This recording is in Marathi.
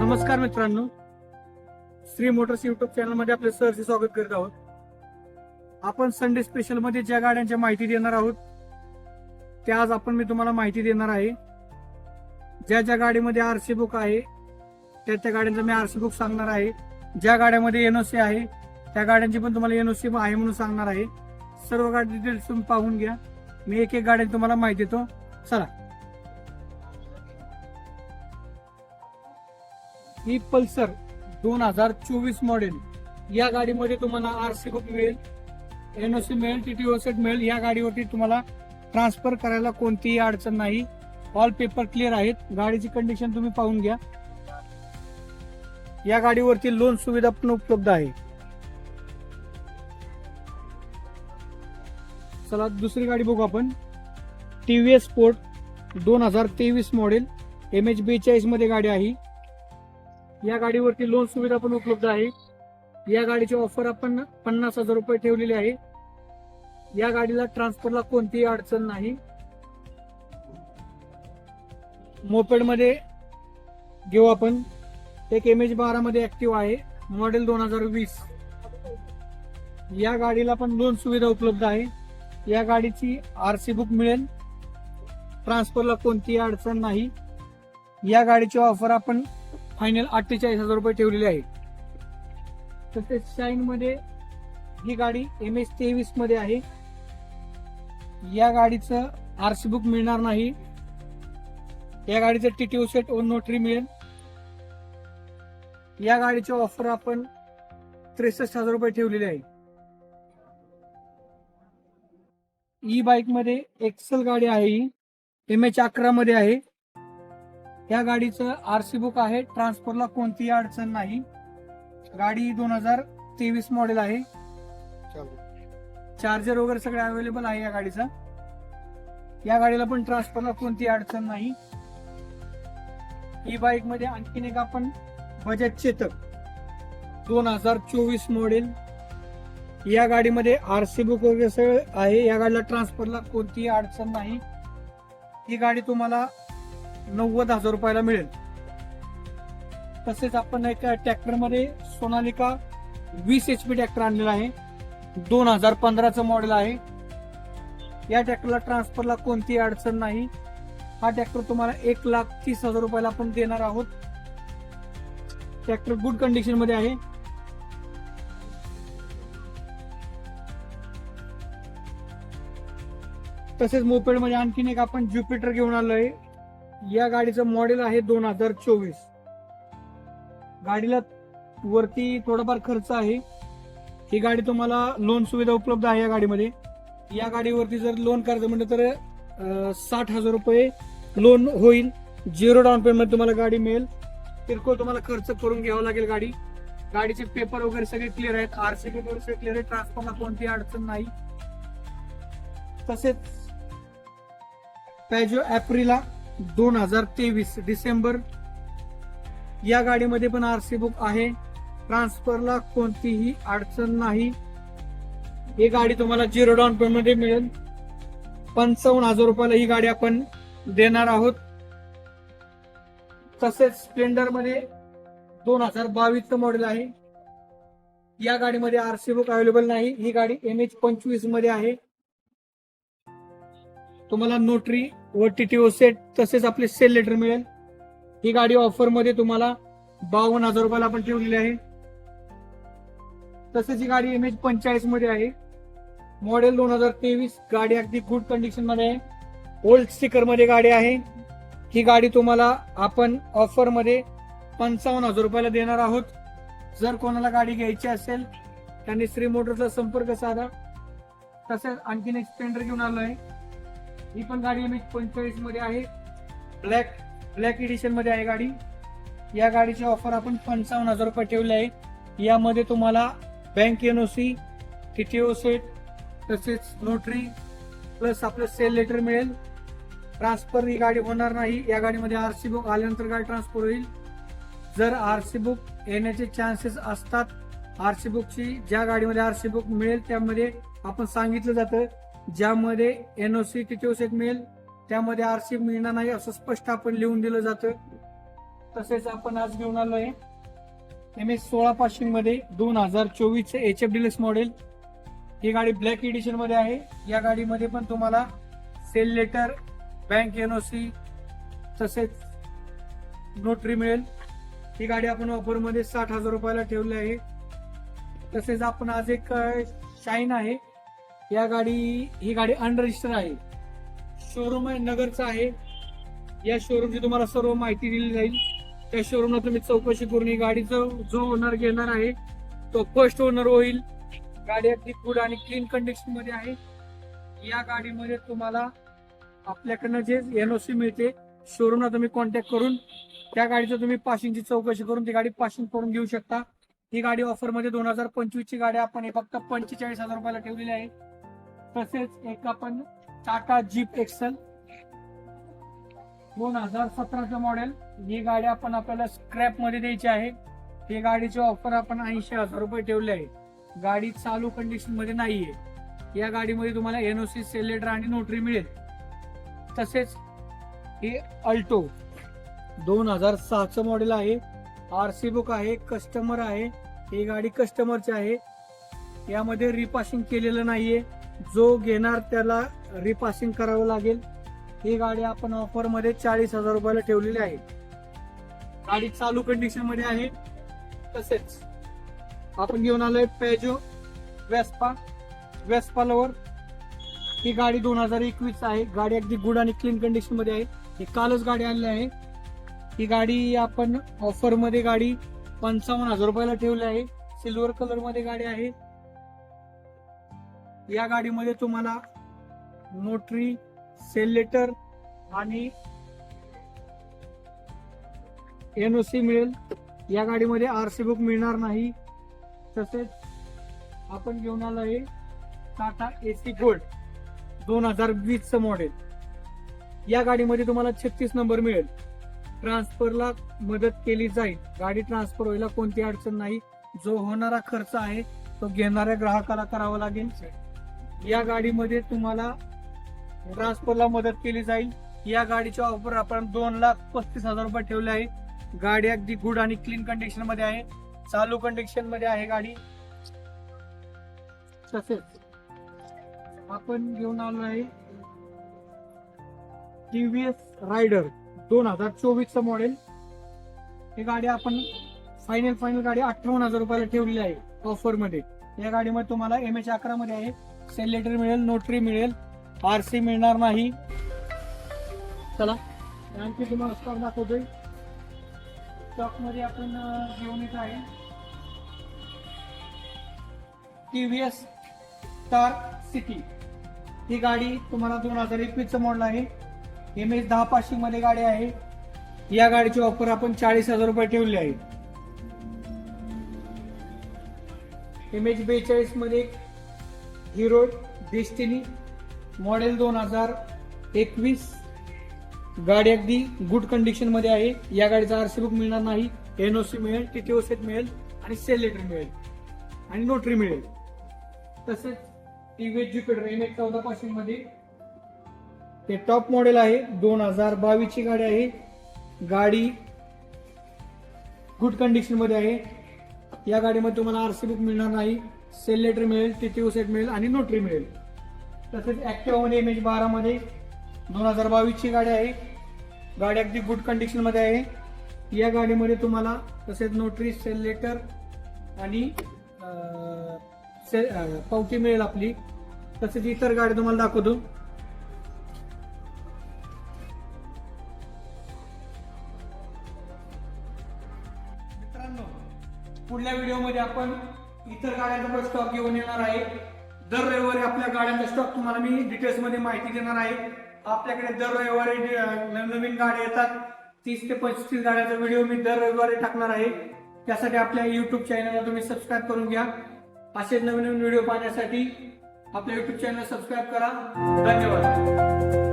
नमस्कार मित्रांनो. श्री मोटर्स युट्यूब चॅनलमध्ये आपले सहर्ष स्वागत करत आहोत. आपण संडे स्पेशलमध्ये ज्या गाड्यांची माहिती देणार आहोत त्या आज आपण मी तुम्हाला माहिती देणार आहे. ज्या ज्या गाडीमध्ये आरसी बुक आहे त्या त्या गाड्यांचं मी आरसी बुक सांगणार आहे. ज्या गाड्यामध्ये एनओसी आहे त्या गाड्यांची पण तुम्हाला एनओसी आहे म्हणून सांगणार आहे. सर्व गाडी डिटेल्स तुम्ही पाहून घ्या. मी एक एक गाड्यांची तुम्हाला माहिती देतो. चला. ही पल्सर दोन हजार चोवीस मॉडेल या गाडीमध्ये तुम्हाला आर सी बुक मिळेल एनओसी मिळेल ती टी ओ सेट मिळेल. या गाडीवरती तुम्हाला ट्रान्सफर करायला कोणतीही अडचण नाही. ऑल पेपर क्लिअर आहेत. गाडीची कंडिशन तुम्ही पाहून घ्या. या गाडीवरती लोन सुविधा पण उपलब्ध आहे. चला दुसरी गाडी बघू आपण. टी व्ही एस स्पोर्ट दोन हजार तेवीस मॉडेल एम एच बेचाळीसमध्ये गाडी आहे. या गाडीवरती लोन सुविधा पण उपलब्ध आहे. या गाडीची ऑफर आपण पन्नास हजार रुपये ठेवलेली आहे. या गाडीला ट्रान्सफरला कोणतीही अडचण नाही. मोपेडमध्ये घेऊ आपण. एक एम एच बारा मध्ये ऍक्टिव्ह आहे. मॉडेल दोन हजार वीस. या गाडीला पण लोन सुविधा उपलब्ध आहे. या गाडीची आर सी बुक मिळेल. ट्रान्सफरला कोणतीही अडचण नाही. या गाडीची ऑफर आपण फायनल अठ्ठेचाळीस हजार रुपये ठेवलेली आहे. तसेच शाईनमध्ये ही गाडी एम एस तेवीसमध्ये आहे. या गाडीचं आर सी बुक मिळणार नाही. या गाडीचं T T set own notary मिळेल. या गाडीची ऑफर आपण त्रेसष्ट हजार रुपये ठेवलेली आहे. ई बाईकमध्ये एक्सेल गाडी आहे ही. एम एच अकरा मध्ये आहे. या गाडीचं आरसी बुक आहे. ट्रान्सफरला कोणतीही अडचण नाही. गाडी दोन हजार तेवीस मॉडेल आहे. चार्जर वगैरे सगळे अवेलेबल आहे या गाडीचा. या गाडीला पण ट्रान्सफरला कोणतीही अडचण नाही. ई बाईकमध्ये आणखीन एक आपण बजाज चेतक. दोन हजार चोवीस मॉडेल या गाडीमध्ये आर सी बुक वगैरे सगळं आहे. या गाडीला ट्रान्सफरला कोणतीही अडचण नाही. ही गाडी तुम्हाला नव्वद हजार रुपयाला मिळेल. तसेच आपण एक ट्रॅक्टरमध्ये सोनालिका वीस एच पी ट्रॅक्टर आणलेला आहे. दोन हजार पंधराचं मॉडेल आहे. या ट्रॅक्टरला ट्रान्सफरला कोणतीही अडचण नाही. हा ट्रॅक्टर तुम्हाला एक लाख तीस हजार रुपयाला आपण देणार आहोत. ट्रॅक्टर गुड कंडिशनमध्ये आहे. तसेच मोपेडमध्ये आणखीन एक आपण ज्युपिटर घेऊन आलोय. या गाडीचं मॉडेल आहे दोन हजार चोवीस. गाडीला वरती थोडाफार खर्च आहे. ही गाडी तुम्हाला लोन सुविधा उपलब्ध आहे या गाडीमध्ये. या गाडीवरती जर लोन करायचं म्हटलं तर साठ हजार रुपये लोन होईल. झिरो डाऊन पेमेंट तुम्हाला गाडी मिळेल. किरकोळ तुम्हाला खर्च करून घ्यावं लागेल गाडी. गाडीचे पेपर वगैरे सगळे क्लिअर आहेत. आरसी पेपर सगळे क्लिअर आहे ट्रान्सफॉर्मला कोणतीही अडचण नाही. तसेच पॅजो ऍप्रिला दोन हजार तेवीस डिसेंबर. या गाडीमध्ये पण आर सी बुक आहे. ट्रान्सफरला कोणतीही अडचण नाही. ही गाडी तुम्हाला झिरो डाऊन पेमेंट मिळेल. पंचावन्न हजार रुपयाला ही गाडी आपण देणार आहोत. तसेच स्प्लेंडरमध्ये दोन हजार बावीसचं मॉडेल आहे. या गाडीमध्ये आर सी बुक अवेलेबल नाही. ही गाडी एम एच पंचवीसमध्ये आहे. तुम्हाला नोटरी व टीटीओ सेट तसेच आपले सेल लेटर मिळेल. ही गाडी ऑफरमध्ये तुम्हाला बावन्न हजार रुपयाला आपण ठेवलेली आहे. तसेच ही गाडी एम एच पंचेचाळीसमध्ये आहे. मॉडेल दोन हजार तेवीस गाडी अगदी गुड कंडिशनमध्ये आहे. ओल्ड स्टिकरमध्ये गाडी आहे. ही गाडी तुम्हाला आपण ऑफरमध्ये पंचावन्न हजार रुपयाला देणार आहोत. जर कोणाला गाडी घ्यायची असेल त्यांनी श्री मोटर्सला संपर्क साधा. तसेच आणखीन एक स्प्लेंडर घेऊन आलो आहे ही पण गाडी एम एच पंचेचाळीसमध्ये आहे. ब्लॅक ब्लॅक एडिशनमध्ये आहे गाडी. या गाडीची ऑफर आपण पंचावन्न हजार रुपये ठेवली आहे. यामध्ये तुम्हाला bank N O C T O set तसेच नोटरी प्लस आपलं सेल लेटर मिळेल. ट्रान्सफर ही गाडी होणार नाही. या गाडीमध्ये आर सी बुक आल्यानंतर गाडी ट्रान्सफर होईल. जर आर सी बुक येण्याचे चान्सेस असतात आर सी बुकची ज्या गाडीमध्ये आर सी बुक मिळेल त्यामध्ये आपण सांगितलं जातं ज्यामध्ये एन ओ सी किती वर्षात मिळेल त्यामध्ये आर सी मिळणार नाही असं स्पष्ट आपण लिहून दिलं जातं तसेच आपण आज घेऊन आलो आहे एम एस सोळा पाचशे मध्ये दोन हजार चोवीस एच एफ डिलक्स मॉडेल ही गाडी ब्लॅक एडिशनमध्ये आहे. या गाडीमध्ये पण तुम्हाला sale letter bank N O C तसेच नोटरी मिळेल. ही गाडी आपण ऑफरमध्ये साठ हजार रुपयाला ठेवली आहे. तसेच आपण आज एक शाईन आहे. या गाडी ही गाडी अनरजिस्टर आहे. शोरूम आहे नगरचा आहे. या शोरूमची तुम्हाला सर्व माहिती दिली जाईल. त्या शोरूमला तुम्ही चौकशी करून ही गाडीचा जो ओनर घेणार आहे तो फर्स्ट ओनर होईल. गाडी अगदी गुड आणि क्लीन कंडिशनमध्ये आहे. या गाडीमध्ये तुम्हाला आपल्याकडनं जे एनओसी मिळते शोरूमला तुम्ही कॉन्टॅक्ट करून त्या गाडीचं तुम्ही पासिंगची चौकशी करून ती गाडी पासिंग करून घेऊ शकता. ही गाडी ऑफरमध्ये दोन हजार पंचवीसची गाडी आपण हे फक्त पंचेचाळीस हजार रुपयाला ठेवलेली आहे. तसेच एक आपण टाटा जीप एक्सल दोन हजार सतराचं मॉडेल ही गाडी आपण आपल्याला स्क्रॅपमध्ये द्यायची आहे. ही गाडीची ऑफर आपण ऐंशी हजार रुपये ठेवले आहे. गाडी चालू कंडिशनमध्ये नाहीये. या गाडीमध्ये तुम्हाला एनओसी सेलेटर आणि नोटरी मिळेल. तसेच हे अल्टो दोन हजार सहाचं मॉडेल आहे. आर सी बुक आहे कस्टमर आहे. ही गाडी कस्टमरची आहे. यामध्ये रिपासिंग केलेलं नाहीये. जो घेणार त्याला रिपासिंग करावं लागेल. ही गाडी आपण ऑफरमध्ये चाळीस हजार रुपयाला ठेवलेली आहे. गाडी चालू कंडिशनमध्ये आहे. तसेच आपण घेऊन आलोय पेजो वेस्पा वेस्पा लवर ही गाडी दोन हजार एकवीस आहे. गाडी अगदी गुड आणि क्लीन कंडिशनमध्ये आहे. ही कालच गाडी आणली आहे. ही गाडी आपण ऑफरमध्ये गाडी पंचावन्न हजार रुपयाला ठेवली आहे. सिल्वर कलरमध्ये गाडी आहे. या गाडीमध्ये तुम्हाला नोटरी सेल लेटर आणि एनओसी मिळेल. या गाडीमध्ये आर सी बुक मिळणार नाही. तसेच आपण घेऊन आलो आहे टाटा ए सी गोल्ड दोन हजार वीसचं मॉडेल या गाडीमध्ये तुम्हाला छत्तीस नंबर मिळेल. ट्रान्सफरला मदत केली जाईल. गाडी ट्रान्सफर व्हायला कोणती अडचण नाही. जो होणारा खर्च आहे तो घेणाऱ्या ग्राहकाला करावा लागेल. या गाडीमध्ये तुम्हाला ट्रान्सफरला मदत केली जाईल. या गाडीच्या ऑफर आपण दोन लाख पस्तीस हजार रुपये ठेवले आहे. गाडी अगदी गुड आणि क्लीन कंडिशनमध्ये आहे. चालू कंडिशनमध्ये आहे गाडी. तसेच आपण घेऊन आलो आहे. टीव्हीएस रायडर दोन हजार चोवीस च मॉडेल ही गाडी आपण फायनल फायनल गाडी अठ्ठावन्न हजार रुपयाला ठेवलेली आहे ऑफरमध्ये. या गाडीमध्ये तुम्हाला एम एच अकरा मध्ये आहे. सेल लेटर मिळेल नोटरी मिळेल आर सी मिळणार नाही. चला आणखी तुम्हाला स्टॉक दाखवतोय. स्टॉकमध्ये आपण घेऊन येत आहे. T V S star city ही गाडी तुम्हाला दोन हजार एकवीसचं मॉडल आहे. एम एच दहा पाचशेमध्ये मध्ये गाडी आहे. या गाडीची ऑफर आपण चाळीस हजार रुपये ठेवली आहे. एम एच बेचाळीसमध्ये हिरो डेस्टिनी मॉडेल दोन हजार एकवीस. गाडी अगदी गुड कंडिशनमध्ये आहे. या गाडीचा आरसी बुक मिळणार नाही. एनओसी मिळेल टीटीओ सेट मिळेल आणि सेल लेटर मिळेल. आणि नोटरी मिळेल. तसेच टीव्हीएस ज्युपिटर एम एक चौदा पासिंगमध्ये ते टॉप मॉडेल आहे. दोन हजार बावीस ची गाडी आहे. गाडी गुड कंडिशनमध्ये आहे. या गाडीमध्ये तुम्हाला आरसी बुक मिळणार नाही. सेल लेटर मिळेल टीटीओ सेट मिळेल आणि नोटरी मिळेल. तसेच ॲक्टिवामध्ये एम एच बारामध्ये दोन हजार बावीसची गाडी आहे. गाडी अगदी गुड कंडिशनमध्ये आहे. या गाडीमध्ये तुम्हाला तसेच नोटरी सेल लेटर आणि से- पावती मिळेल आपली. तसेच इतर गाडी तुम्हाला दाखवतो. मित्रांनो पुढल्या व्हिडिओमध्ये आपण इतर गाड्यांचा स्टॉक घेऊन येणार आहे. दर रविवारी आपल्या गाड्यांचा स्टॉक तुम्हाला मी डिटेल्समध्ये माहिती देणार आहे. आपल्याकडे दर रविवारी नवनवीन गाड्या येतात. तीस ते पंचवीस गाड्याचा व्हिडिओ मी दर रविवारी टाकणार आहे. त्यासाठी आपल्या युट्यूब चॅनलला तुम्ही सबस्क्राईब करून घ्या. असे नवीन नवीन व्हिडिओ पाहण्यासाठी आपल्या युट्यूब चॅनल सबस्क्राईब करा. धन्यवाद.